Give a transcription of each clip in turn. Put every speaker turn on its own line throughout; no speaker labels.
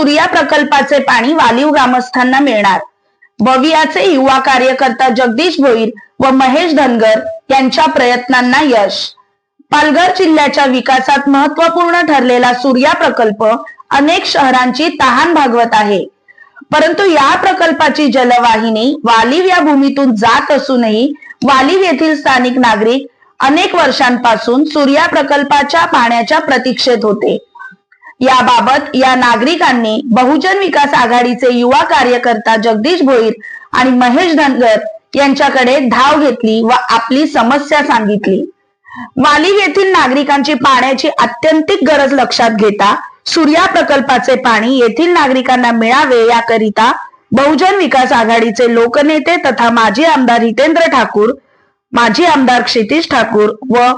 सूर्या प्रकल्पाचे पाणी वालीव ग्रामस्थांना मिळणार. बवियाचे युवा कार्यकर्ता जगदीश भोईर व महेश धनगर यांच्या प्रयत्नांना यश. पालघर जिल्ह्याच्या विकासात महत्त्वपूर्ण ठरलेला सूर्या प्रकल्प अनेक शहरांची तहान भागवत आहे. परंतु या प्रकल्पाची जलवाहिनी वालीव या भूमीतून जात असूनही वालीव येथील स्थानिक नागरिक अनेक वर्षांपासून सूर्या प्रकल्पाच्या पाण्याच्या प्रतीक्षेत होते. याबाबत या नागरिकांनी बहुजन विकास आघाडीचे युवा कार्यकर्ता जगदीश भोईर आणि महेश धनगर यांच्याकडे धाव घेतली व आपली समस्या सांगितली. वाली येथील नागरिकांची पाण्याची अत्यंतिक गरज लक्षात घेता सूर्या प्रकल्पाचे पाणी येथील नागरिकांना मिळावे याकरिता बहुजन विकास आघाडीचे लोकनेते तथा माजी आमदार हितेंद्र ठाकूर माजी आमदार क्षितिश ठाकूर व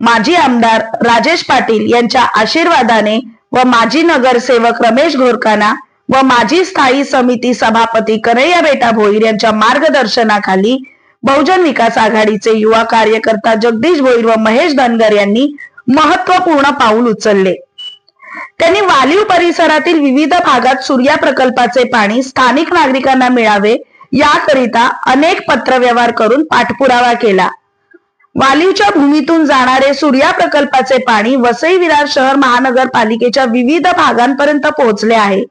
माजी आमदार राजेश पाटील यांच्या आशीर्वादाने व माजी नगरसेवक रमेश घोरकाना व माजी स्थायी समिती सभापती कन्हैया बेटा भोईर यांच्या मार्गदर्शनाखाली बहुजन विकास आघाडीचे युवा कार्यकर्ता जगदीश भोईर व महेश धनगर यांनी महत्त्वपूर्ण पाऊल उचलले. त्यांनी वालीव परिसरातील विविध भागात सूर्या प्रकल्पाचे पाणी स्थानिक नागरिकांना मिळावे याकरिता अनेक पत्रव्यवहार करून पाठपुरावा केला. वालीवच्या भूमीतून जाणारे सूर्या प्रकल्पाचे पाणी वसई विरार शहर महानगरपालिकेच्या विविध भागांपर्यंत पोहोचले आहे.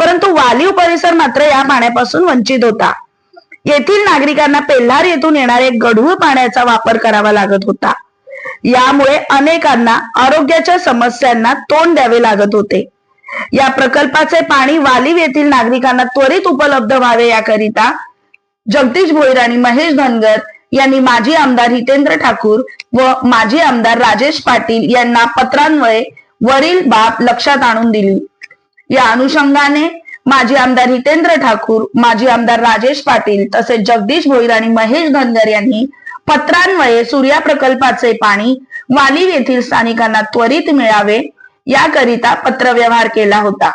परंतु वालीव परिसर मात्र या पाण्यापासून वंचित होता. येथील नागरिकांना पेल्हार येथून येणारे गढूळ पाण्याचा वापर करावा लागत होता. यामुळे अनेकांना आरोग्याच्या समस्यांना तोंड द्यावे लागत होते. या प्रकल्पाचे पाणी वालीव येथील नागरिकांना त्वरित उपलब्ध व्हावे याकरिता जगदीश भोईर आणि महेश धनगर यांनी माजी आमदार हितेंद्र ठाकूर व माजी आमदार राजेश पाटील यांना पत्रान्वये वरील बाब लक्षात आणून दिली. या अनुषंगाने माजी आमदार हितेंद्र ठाकूर माजी आमदार राजेश पाटील तसेच जगदीश भोईर आणि महेश धनगर यांनी पत्रान्वये सूर्या प्रकल्पाचे पाणी वाली येथील स्थानिकांना त्वरित मिळावे याकरिता पत्रव्यवहार केला होता.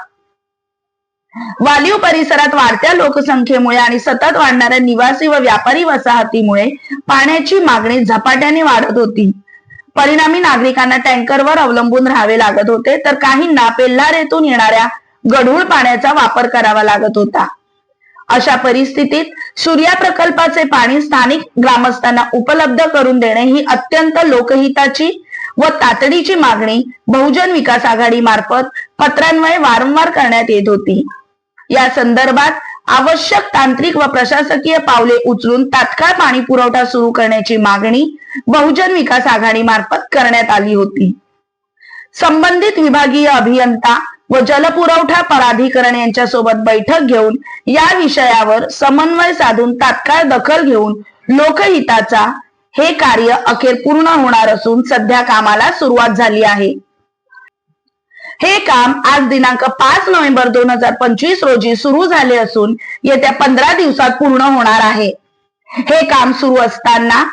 वालीव परिसरात वाढत्या लोकसंख्येमुळे आणि सतत वाढणाऱ्या निवासी व व्यापारी वसाहतीमुळे पाण्याची मागणी झपाट्याने वाढत होती. परिणामी नागरिकांना टँकरवर अवलंबून राहावे लागत होते तर काहींना पेल्लारेतून येणाऱ्या गढूळ पाण्याचा वापर करावा लागत होता. अशा परिस्थितीत सूर्या प्रकल्पाचे पाणी स्थानिक ग्रामस्थांना उपलब्ध करून देणे ही अत्यंत लोकहिताची व तातडीची मागणी बहुजन विकास आघाडी मार्फत पत्रान्वये वारंवार करण्यात येत होती. या संदर्भात आवश्यक तांत्रिक व प्रशासकीय पावले उचलून तात्काळ पाणी पुरवठा सुरू करण्याची मागणी बहुजन विकास आघाडी मार्फत करण्यात आली होती. संबंधित विभागीय अभियंता व जलपुरवठा प्राधिकरण यांच्यासोबत बैठक घेऊन या विषयावर समन्वय साधून तात्काळ दखल घेऊन लोकहिताचा हे कार्य अखेर पूर्ण होणार असून सध्या कामाला सुरुवात झाली आहे. हे काम आज दिनांक पाच नोव्हेंबर दोन हजार पंचवीस रोजी सुरू झाले असून येत्या पंधरा दिवसात पूर्ण होणार आहे. हे काम सुरू असताना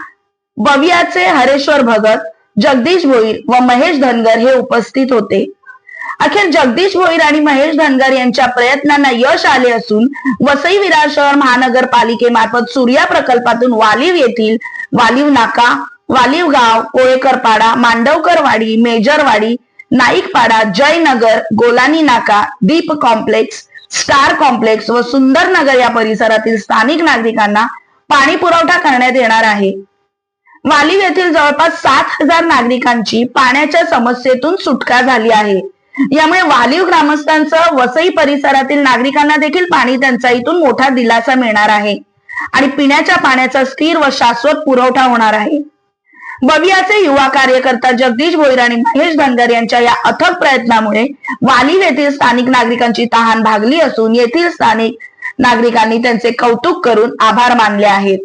बवियाचे हरेश्वर भगत जगदीश भोईर व महेश धनगर हे उपस्थित होते. अखेर जगदीश भोईर आणि महेश धनगर यांच्या प्रयत्नांना यश आले असून वसई विरार शहर महानगरपालिकेमार्फत सूर्या प्रकल्पातून वालीव येथील वालीव नाका वालीव गाव कोळेकरपाडा मांडवकरवाडी मेजरवाडी नाईकपाडा जयनगर गोलानी नाका दीप कॉम्प्लेक्स स्टार कॉम्प्लेक्स व सुंदर नगर या परिसरातील स्थानिक नागरिकांना पाणी पुरवठा करण्यात येणार आहे. वालीव येथील जवळपास सात हजार नागरिकांची पाण्याच्या समस्येतून सुटका झाली आहे. यामुळे वालीव ग्रामस्थांसह वसई परिसरातील नागरिकांना देखील पाणी टंचाईतून मोठा दिलासा मिळणार आहे. आणि पिण्याच्या पाण्याचा स्थिर व शाश्वत पुरवठा होणार आहे. बवियाचे युवा कार्यकर्ता जगदीश भोईर आणि महेश धनगर यांच्या या अथक प्रयत्नामुळे वालिव येथील स्थानिक नागरिकांची तहान भागली असून येथील स्थानिक नागरिकांनी त्यांचे कौतुक करून आभार मानले आहेत.